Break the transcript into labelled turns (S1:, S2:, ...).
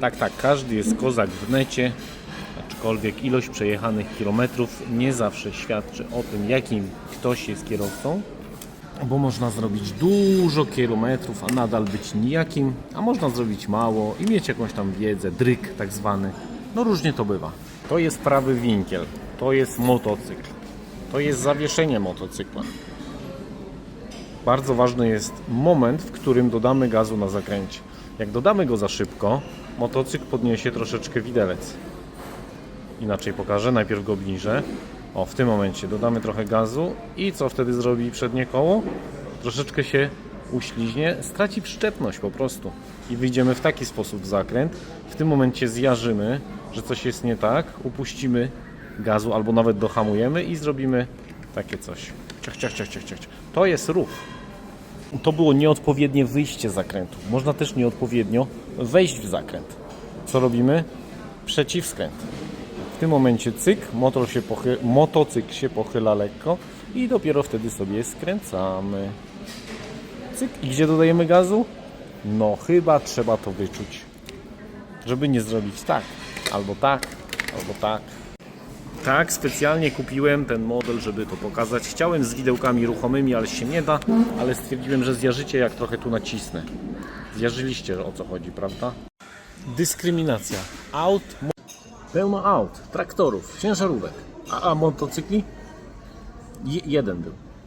S1: Tak, tak, każdy jest kozak w necie, aczkolwiek ilość przejechanych kilometrów nie zawsze świadczy o tym, jakim ktoś jest kierowcą, bo można zrobić dużo kilometrów, a nadal być nijakim, a można zrobić mało i mieć jakąś tam wiedzę, dryk tak zwany. No różnie to bywa. To jest prawy winkiel, to jest motocykl, to jest zawieszenie motocykla. Bardzo ważny jest moment, w którym dodamy gazu na zakręcie. Jak dodamy go za szybko, motocykl podniesie troszeczkę widelec. Inaczej pokażę, najpierw go obniżę. O, w tym momencie dodamy trochę gazu i co wtedy zrobi przednie koło? Troszeczkę się uśliźnie, straci przyczepność po prostu i wyjdziemy w taki sposób w zakręt. W tym momencie zjarzymy, że coś jest nie tak, upuścimy gazu albo nawet dohamujemy i zrobimy takie coś. Ciach, ciach, ciach, ciach, ciach. To jest ruch. To było nieodpowiednie wyjście z zakrętu. Można też nieodpowiednio wejść w zakręt. Co robimy? Przeciwskręt. W tym momencie cyk, motor się pochy- motocykl się pochyla lekko i dopiero wtedy sobie skręcamy. Cyk. I gdzie dodajemy gazu? No chyba trzeba to wyczuć. Żeby nie zrobić tak, albo tak, albo tak. Tak, specjalnie kupiłem ten model, żeby to pokazać. Chciałem z widełkami ruchomymi, ale się nie da, ale stwierdziłem, że zjarzycie jak trochę tu nacisnę. Zjarzyliście o co chodzi, prawda? Dyskryminacja. Aut, pełno aut, traktorów, ciężarówek, a, a motocykli? Je- jeden był.